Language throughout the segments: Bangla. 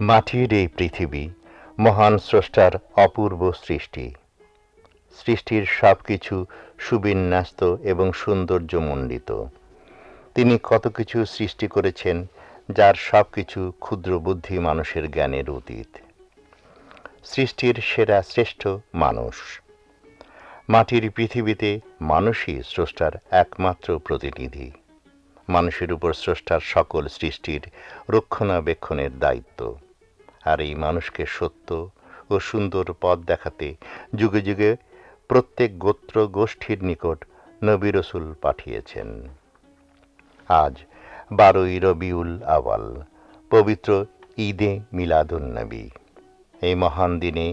মাটির এই পৃথিবী মহান স্রষ্টার অপূর্ব সৃষ্টি। সৃষ্টির সব কিছু সুবিন্যস্ত এবং সৌন্দর্যমণ্ডিত। তিনি কত কিছু সৃষ্টি করেছেন, যার সব কিছু ক্ষুদ্র বুদ্ধি মানুষের জ্ঞানের অতীত। সৃষ্টির সেরা শ্রেষ্ঠ মানুষ। মাটির পৃথিবীতে মানুষই স্রষ্টার একমাত্র প্রতিনিধি। মানুষের উপর স্রষ্টার সকল সৃষ্টির রক্ষণাবেক্ষণের দায়িত্ব। আর এই মানুষকে সত্য ও সুন্দর পথ দেখাতে যুগে যুগে প্রত্যেক গোত্র গোষ্ঠীর নিকট নবী রসুল পাঠিয়েছেন। আজ বারোই রবিউল আওয়াল, পবিত্র ঈদে মিলাদুন্নবী। এই মহান দিনে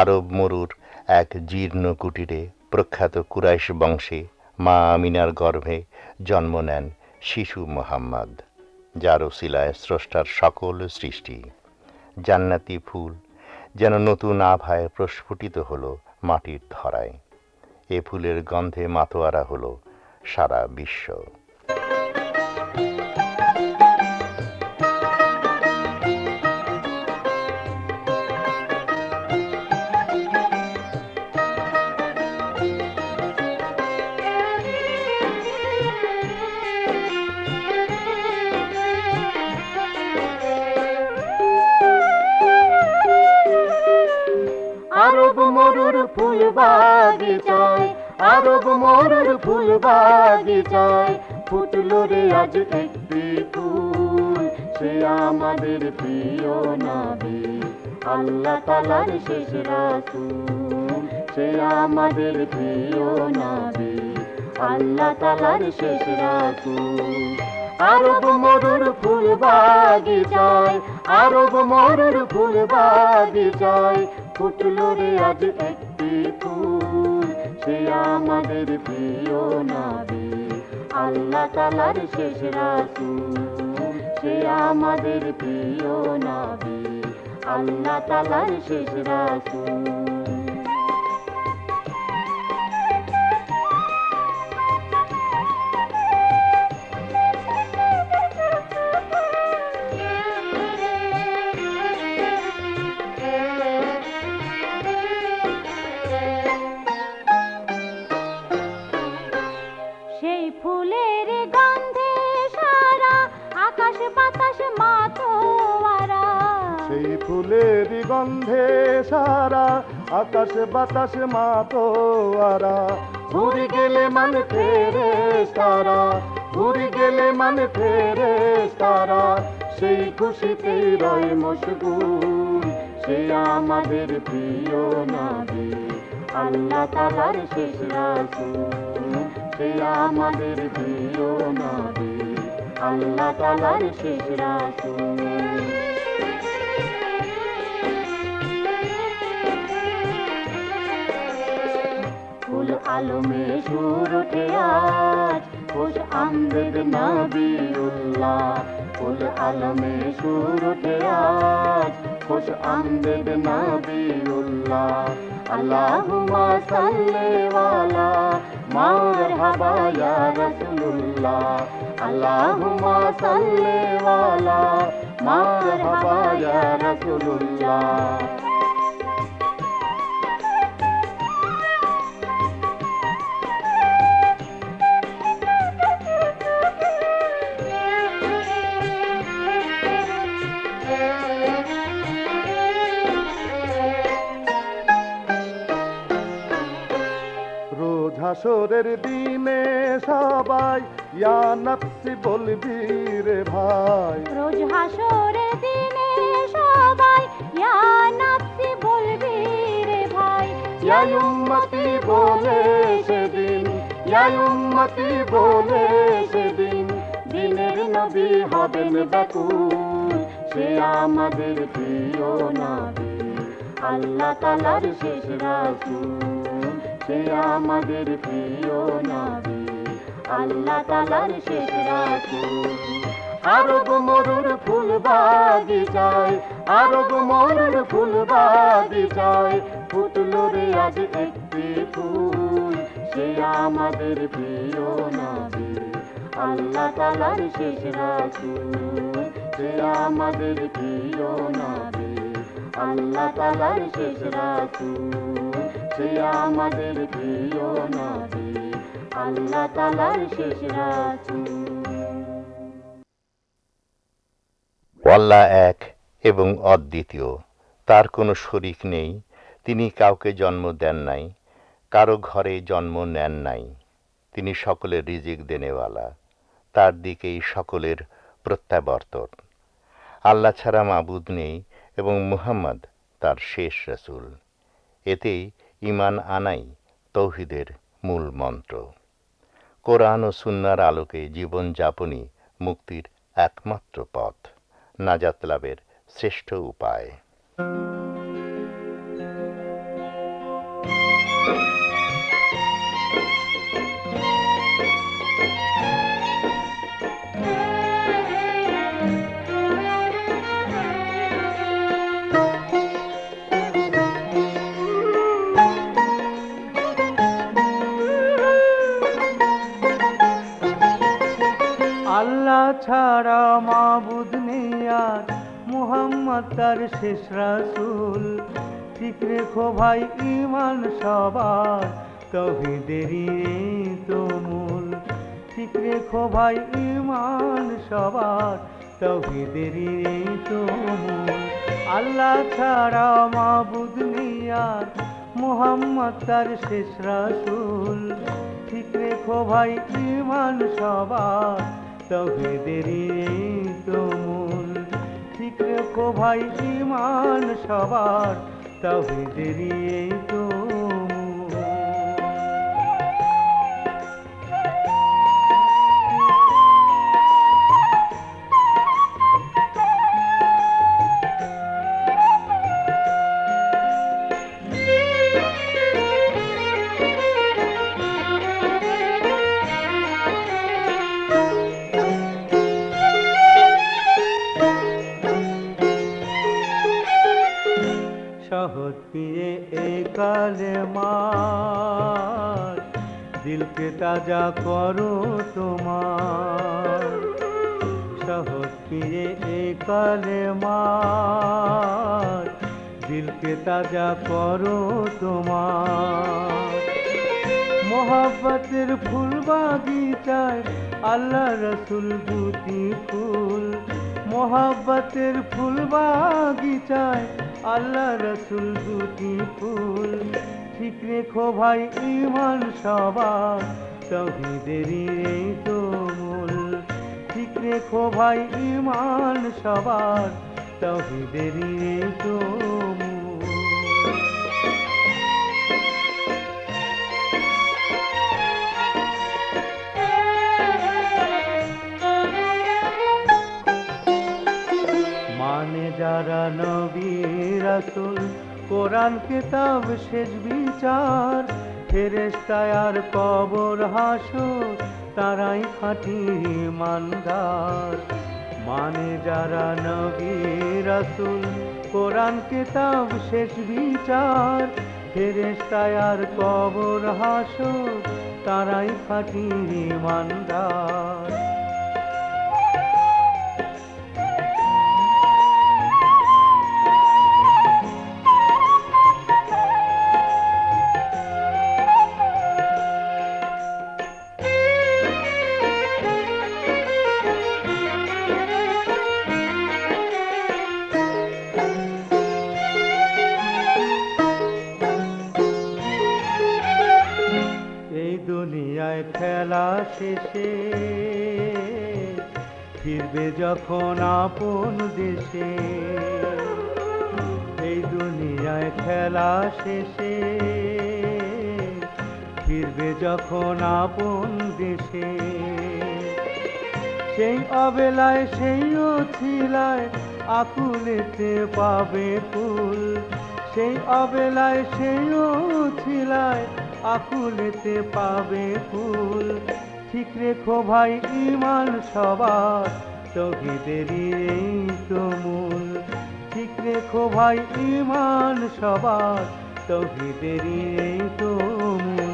আরব মরুর এক জীর্ণ কুটিরে প্রখ্যাত কুরাইশ বংশে মা আমিনার গর্ভে জন্ম নেন শিশু মোহাম্মদ, যার ওসিলায় স্রষ্টার সকল সৃষ্টি। জান্নাতি ফুল, যেন নতুন আভায় প্রস্ফুটিত হলো মাটির ধরায়। এ ফুলের গন্ধে মাতোয়ারা হলো সারা বিশ্ব। আরব মরুর ফুল বাগিচায়, ফুটলো রে আজ একটি ফুল। সে আমাদের প্রিয় নাবি আল্লাহ তালার শেষ রাসূল। সে আমাদের প্রিয় নাবি আল্লাহ তালার শেষ রাসূল। আরব মরুর ফুল বাগিচায়, আরব মরুর ফুল বাগিচায়, ফুটলো রে আজ একটি ফুল। সে আমাদের প্রিয় নাবি। আল্লাহ তালার শেষ রাসূল, সে আমাদের প্রিয় নাবি। আল্লাহ তালার শেষ রাসূল। মাতোয়ারা সেই ফুলের গন্ধে সারা আকাশ বাতাস মাতোয়ারা ঘুরে গেলে মান ফেরে তারা। ঘুরে গেলে মান ফেরে তারা। সেই খুশিতে রয় মশগুল। সে আমাদের প্রিয় নাবি আল্লাহ তালার শেষ রাসূল। সে আমাদের প্রিয় নাবি আল্লাহ তালার শেষ রাসূল ফুল আলমে সুর উঠে আজ খুশ আমদের নবিউল্লাহ। ফুল আলমে সুর উঠে আজ খুশ আমদের নবিউল্লাহ আল্লাহুম্মা সাল্লি ওয়ালা মারহাবা ইয়া রাসূলুল্লাহ আল্লাহুম্মা সাল্লি ওয়ালা মারহাবা ইয়া রাসূলুল্লাহ রোজ হাসরের দিনে সবাই ইয়া নফসি বলবি রে ভাই। রোজ হাসরের দিনে সবাই ইয়া নাফসি বলবি রে ভাই। ইয়া উম্মতি বলে সেদিন ইয়া উম্মতি বলে সেদিন দিনের নবী হবেন ব্যাকুল সে আমাদের প্রিয় নবী। আল্লাহ তালার শেষ রাসূল। সে আমাদের প্রিয় নবী। আল্লাহ তালার শেষ রাসূল আরব মরুর ফুল বাগিচায় আরব মরুর ফুল বাগিচায় ফুটলো রে আজ একটি ফুল, সে আমাদের প্রিয় নবী। আল্লাহ তালার শেষ রাসূল সে আমাদের প্রিয় নবী। আল্লাহ তালার শেষ রাসূল সে আমাদের প্রিয় আল্লাহ তালার শেষ আল্লাহ এক এবং অদ্বিতীয়। তার কোনো শরিক নেই। তিনি কাউকে জন্ম দেন নাই। কারও ঘরে জন্ম নেন নাই। তিনি সকলের রিজিক দেনেওয়ালা। তার দিকেই সকলের প্রত্যাবর্তন। আল্লাহ ছাড়া মাবুদ নেই এবং মুহাম্মদ তার শেষ রসুল। এতেই ইমান আনাই তৌহিদের মূল মন্ত্র। কোরআন ও সুন্নার আলোকে জীবনযাপনই মুক্তির একমাত্র পথ, নাজাত লাভের শ্রেষ্ঠ উপায়। ছাড়া মাবুদ নেই আর, মুহাম্মদ তার শেষ রাসূল। ঠিক রেখো ভাই ইমান সবার তহিদেরই তো মূল। ঠিক রেখো ভাই ইমান সবার তহিদেরই তো মূল। আল্লাহ ছাড়া মাবুদ নেই আর, মুহাম্মদ তার শেষ রাসূল। ঠিক রেখো ভাই ইমান সবার তহিদেরই তো মূল ঠিক কো ভাই ইমান সবার। তবে দেরি তো তাজা করো তোমার। সহজ পিয়ে এই কালে মার। দিলকে তাজা করো তোমার। মোহাব্বতের ফুল বাগিচায় আল্লাহ রসুল দুটি ফুল। মোহাব্বতের ফুল বাগিচায় আল্লাহ রসুল দুটি ফুল। ঠিক রেখো ভাই ইমান সবার তহিদেরই এই তো মূল ঠিক রেখো ভাই ইমান সবার। তহিদেরই এই তো মানে যারা নবী রাসূল, কোরআন কিতাব শেষ বিচার। ফেরেশতায় আর কবর হাসো তারাই খাঁটি মান্দার। মানে যারা নবী রাসুল, কোরআন, কিতাব, শেষ বিচার। ফেরেস্তায়ার কবর হাসো তারাই খাঁটি ইমানদার সেই অবেলায় সেই অছিলায় আকুলেতে পাবে ফুল। সেই অবেলায় সেই অছিলায় আকুলেতে পাবে ফুল। ঠিক রেখো ভাই ইমান সবার তহিদেরই এই তো মূল। ঠিক রেখো ভাই ইমান সবার তহিদেরই এই তো মূল।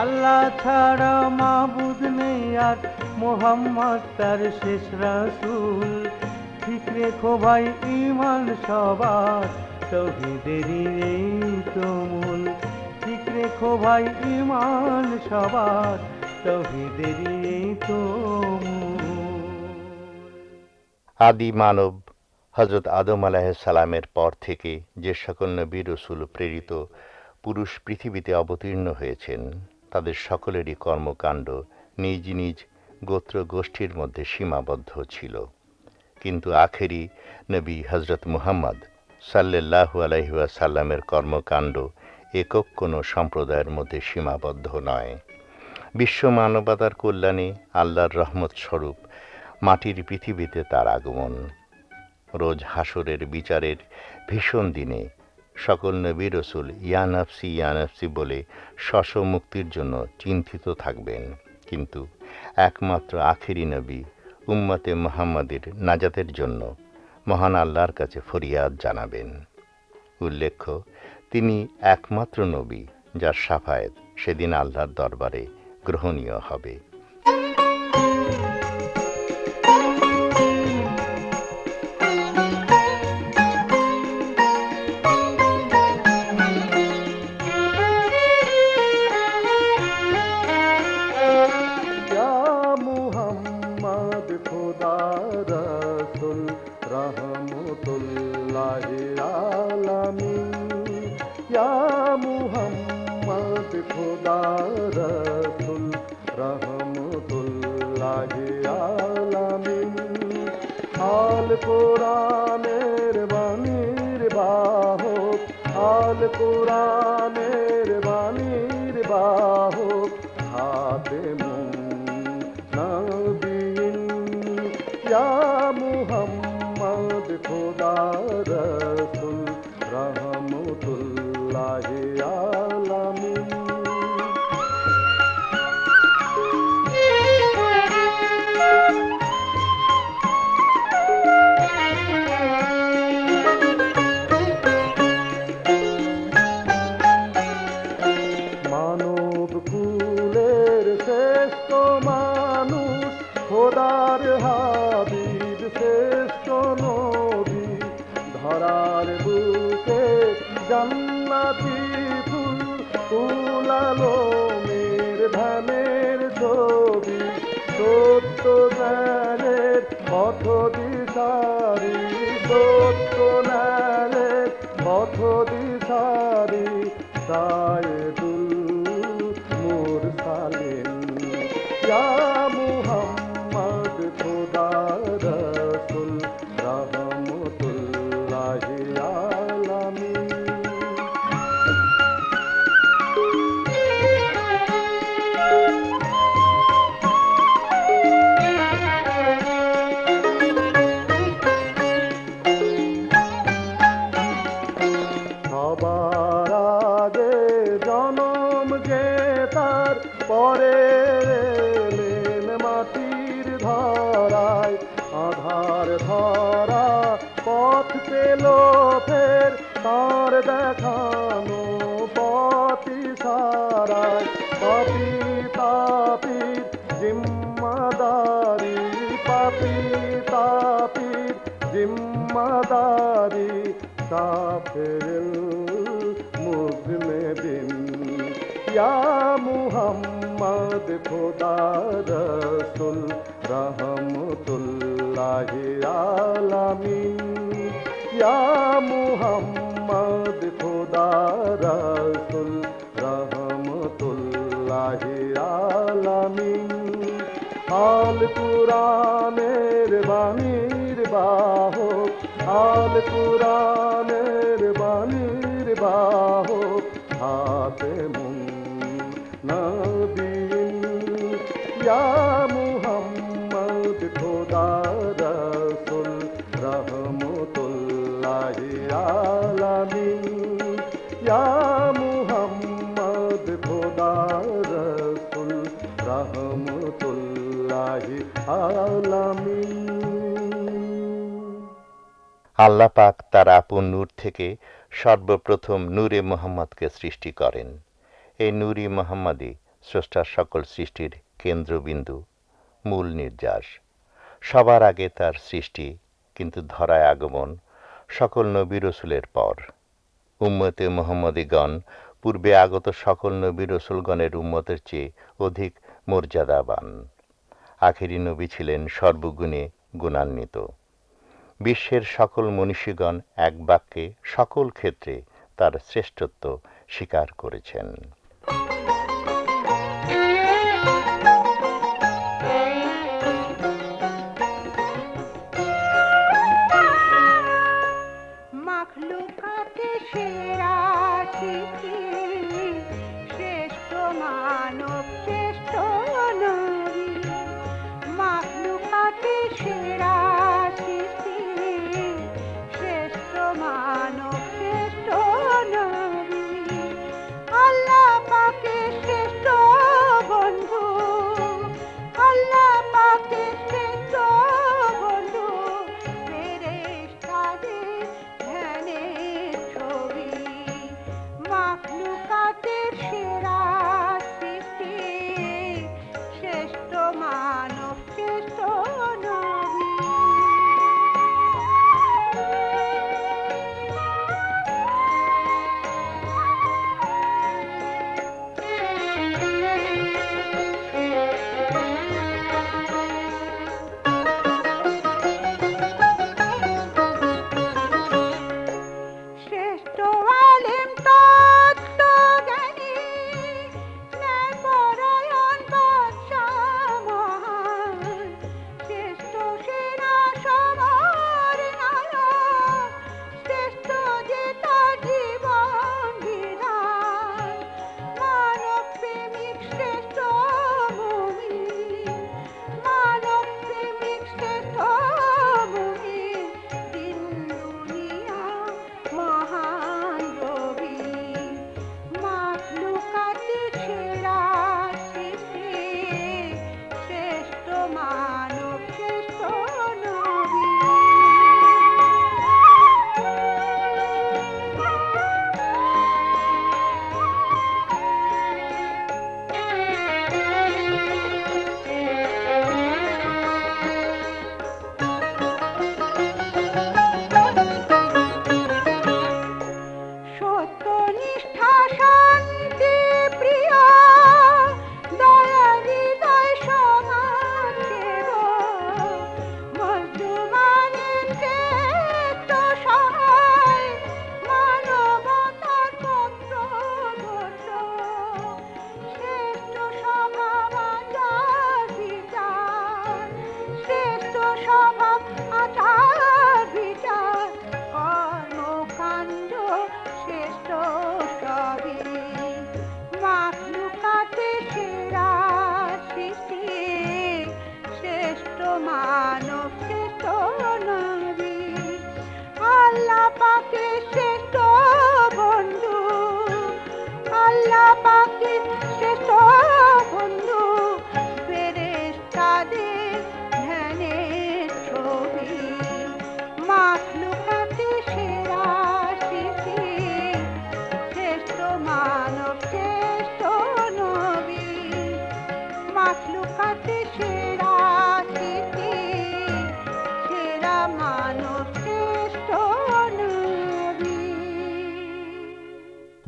আল্লাহ ছাড়া মাবুদ নেই আর মোহাম্মদ তার শেষ রাসূল। ঠিক রেখো ভাই ইমান সবার তৌহিদেরই এই তো মূল ঠিক রেখো ভাই ইমান সবার তৌহিদেরই এই আদি মানব হজরত আদম সালামের পর থেকে যে সকল নবী রসুল প্রেরিত পুরুষ পৃথিবীতে অবতীর্ণ হয়েছেন, তাদের সকলেরই কর্মকাণ্ড নিজ নিজ গোত্র গোষ্ঠীর মধ্যে সীমাবদ্ধ ছিল। কিন্তু আখেরি নবী হজরত মুহাম্মদ সাল্লাহু আলহিউসাল্লামের কর্মকাণ্ড একক কোনো সম্প্রদায়ের মধ্যে সীমাবদ্ধ নয়। বিশ্ব মানবতার কল্যাণে আল্লাহর রহমত স্বরূপ মাটির পৃথিবীতে তার আগমন। রোজ হাসরের বিচারের ভীষণ দিনে সকল নবী রসুল ইয়ানাফসি ইয়ানাফসি বলে শশ মুক্তির জন্য চিন্তিত থাকবেন। কিন্তু একমাত্র আখিরি নবী উম্মতে মোহাম্মদের নাজাতের জন্য মহান আল্লাহর কাছে ফরিয়াদ জানাবেন। উল্লেখ্য, তিনি একমাত্র নবী যার সাফায়েত সেদিন আল্লাহর দরবারে গ্রহণীয় হবে। কাফের মুজমেদিন ইয়া মুহাম্মদ খোদা রসুল রহমতুল্লাহি আলামিন ইয়া মুহাম্মদ খোদা রসুল রহমতুল্লাহি আলামিন আল কুরআনের বাণীর বাহক আল কুরআনের বাহক হাতে মুন নবীন ইয়া মুহাম্মদ, খোদা রসুল, রহমতুল্লাহি আলামিন। ইয়া মুহাম্মদ, খোদা রসুল, রহমতুল্লাহি আলামিন। আল্লাহ পাক তার আপন নূর থেকে সর্বপ্রথম নূরে মোহাম্মদকে সৃষ্টি করেন। এই নূরি মোহাম্মদই স্রষ্টার সকল সৃষ্টির কেন্দ্রবিন্দু, মূল নির্যাস। সবার আগে তার সৃষ্টি, কিন্তু ধরায় আগমন সকল নবী রসুলের পর। উম্মতে মোহাম্মদীগণ পূর্বে আগত সকল নবী রসুলগণের উম্মতের চেয়ে অধিক মর্যাদাবান। আখেরি নবী ছিলেন সর্বগুণে গুণান্বিত। বিশ্বের সকল মনীষীগণ এক বাক্যে সকল ক্ষেত্রে তার শ্রেষ্ঠত্ব স্বীকার করেছেন।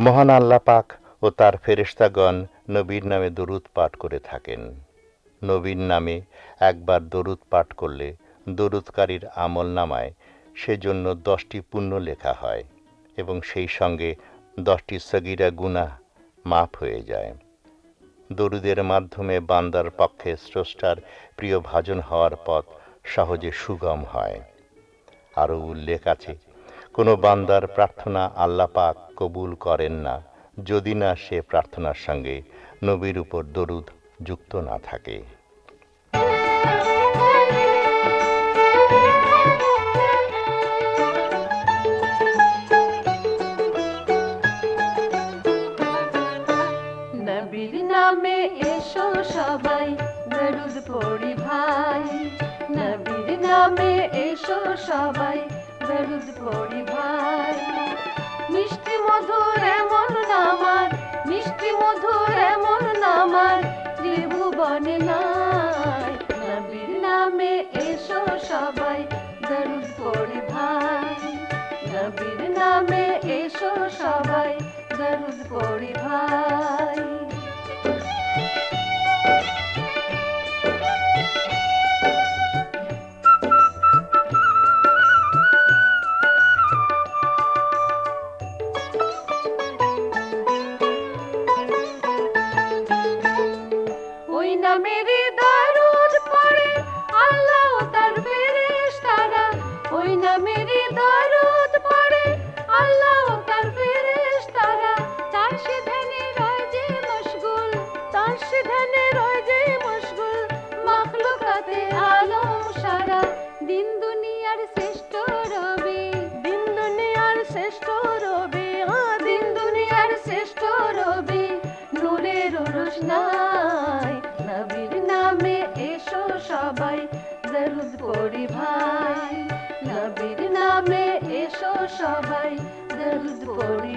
মহান আল্লাহ পাক ও তার ফেরেশতাগণ নবীর নামে দরুদ পাঠ করে থাকেন। নবীর নামে একবার দরুদ পাঠ করলে দরুদকারীর আমল নামায় সেজন্য দশটি পুণ্য লেখা হয় এবং সেই সঙ্গে দশটি সগিরা গুনাহ মাফ হয়ে যায়। দরুদের মাধ্যমে বান্দার পক্ষে স্রষ্টার প্রিয় ভাজন হওয়ার পথ সহজে সুগম হয়। আরও উল্লেখ আছে কোনো বান্দার প্রার্থনা আল্লাহ পাক কবুল করেন না, যদি না সে প্রার্থনার সঙ্গে নবীর উপর দরুদ যুক্ত না থাকে। সবাই, দরুদ পড়ি ভাই। নবীর নামে এসো সবাই দরুদ পড়ি ভাই মিষ্টি মধুর এমন নামার, মিষ্টি মধুর এমন নামার ত্রিভুবনে নাই। নবীর নামে এসো সবাই, দরুদ পড়ি ভাই নবীর নামে এসো সবাই, দরুদ পড়ি দরুদ পড়ি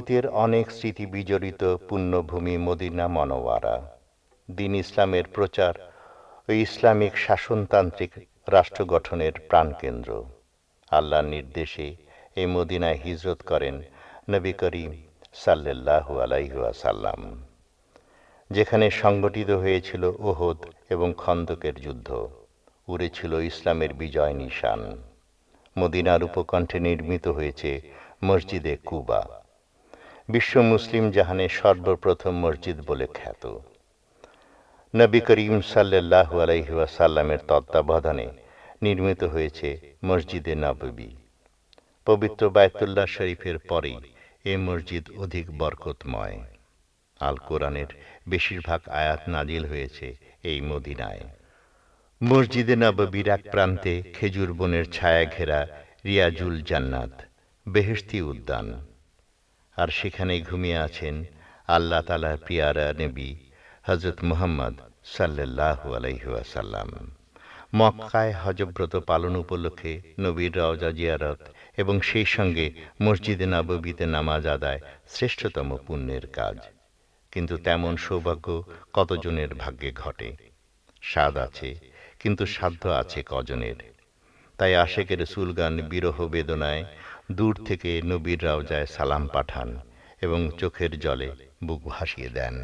অতীতের অনেক স্মৃতি বিজড়িত পুণ্যভূমি মদিনা মনোয়ারা। দিন ইসলামের প্রচার ও ইসলামিক শাসনতান্ত্রিক রাষ্ট্র গঠনের প্রাণকেন্দ্র। আল্লাহর নির্দেশে এই মদিনায় হিজরত করেন নবী করিম সাল্লাল্লাহু আলাইহাসাল্লাম যেখানে সংগঠিত হয়েছিল ওহদ এবং খন্দকের যুদ্ধ। উড়েছিল ইসলামের বিজয় নিশান। মদিনার উপকণ্ঠে নির্মিত হয়েছে মসজিদে কুবা। বিশ্ব মুসলিম জাহানের সর্বপ্রথম মসজিদ বলে খ্যাত। নবী করিম সাল্লাল্লাহু আলাইহি ওয়াসাল্লামের তত্ত্বাবধানে নির্মিত হয়েছে মসজিদে নববী। পবিত্র বায়তুল্লাহ শরীফের পরেই এ মসজিদ অধিক বরকতময়। আল কোরআনের বেশিরভাগ আয়াত নাজিল হয়েছে এই মদিনায়। মসজিদে নববীর এক প্রান্তে খেজুর বনের ছায়া ঘেরা রিয়াজুল জান্নাত, বেহেশতি উদ্যান। আর সেখানে ঘুমিয়ে আছেন আল্লাহ তালার পিয়ারা নবী হজরত মুহাম্মদ সাল্লাল্লাহু আলাইহাসাল্লাম মক্কায় হজব্রত পালন উপলক্ষে নবীর রওজা জিয়ারত এবং সেই সঙ্গে মসজিদে নববীতে নামাজ আদায় শ্রেষ্ঠতম পুণ্যের কাজ। কিন্তু তেমন সৌভাগ্য কতজনের ভাগ্যে ঘটে? স্বাদ আছে, কিন্তু সাধ্য আছে কজনের। তাই আশেকের সুলগান বিরহ বেদনায় দূর থেকে নবীর রাওজায় সালাম পাঠান এবং চোখের জলে বুক ভাসিয়ে দেন।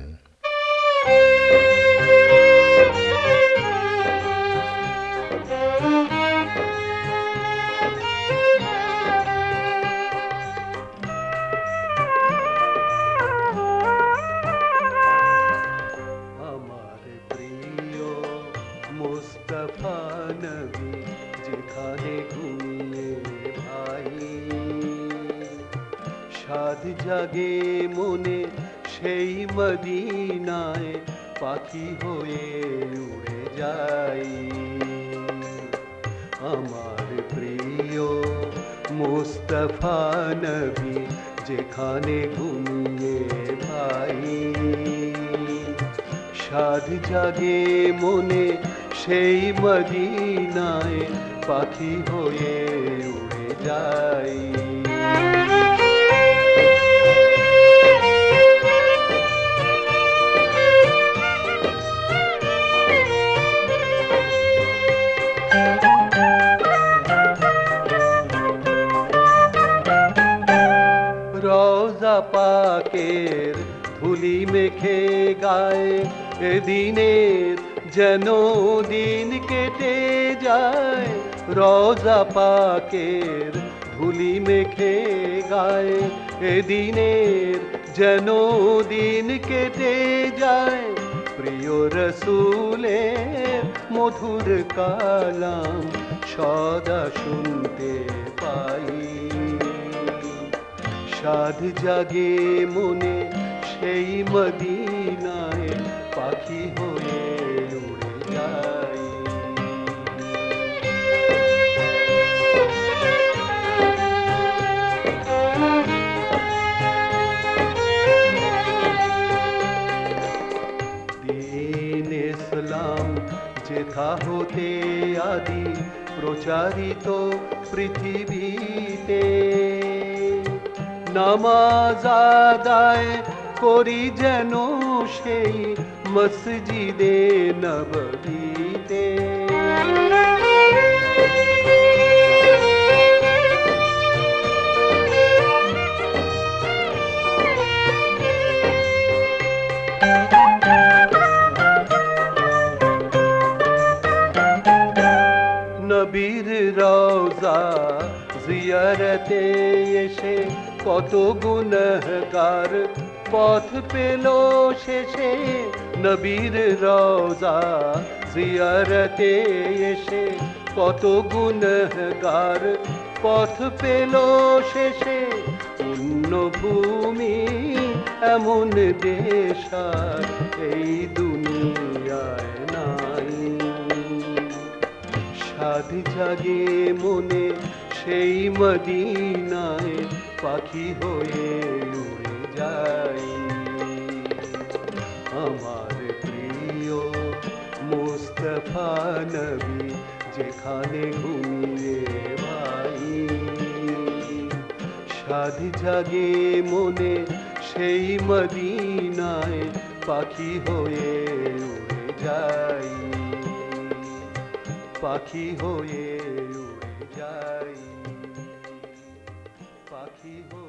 মদিনায় পাখি হয়ে উড়ে যাই। আমার প্রিয় মুস্তফা নবী যেখানে ঘুমিয়ে ভাই। সাধ জাগে মনে সেই মদিনায় পাখি হয়ে উড়ে যাই। পাকের ধুলি মেখে গায়ে এদিনের যেন দিন কেটে যায় রওজা পাকের ধুলি মেখে গায়ে এদিনের যেন দিন কেটে যায় প্রিয় রসুলের মধুর কালাম সদা শুনতে পাই সাধ জাগে মনে, সেই মদিনায় পাখি হয়ে উড়ে যাই দিন ইসলাম যেথা হতে আদি প্রচারিত পৃথিবীতে নামাজ আদায় করি যেন সেই মসজিদে নববীতে নবীর রওজা জিয়ারতে এসে কত গুনহগার পথ পেল শেষে নবীর রওজা। জিয়ারতে এসে কত গুনহগার পথ পেল শেষে অন্য ভূমি এমন দেশার। এই দুনিয়ায় নাই। সাধ জাগে মনে সেই মদিনায় পাখি হয়ে উড়ে যাই আমার প্রিয় মুস্তফা নবী, যেখানে ঘুমিয়ে ভাই। সাধ জাগে মনে সেই মদিনায় পাখি হয়ে উড়ে যাই পাখি হয়ে উড়ে যাই পাখি হয়ে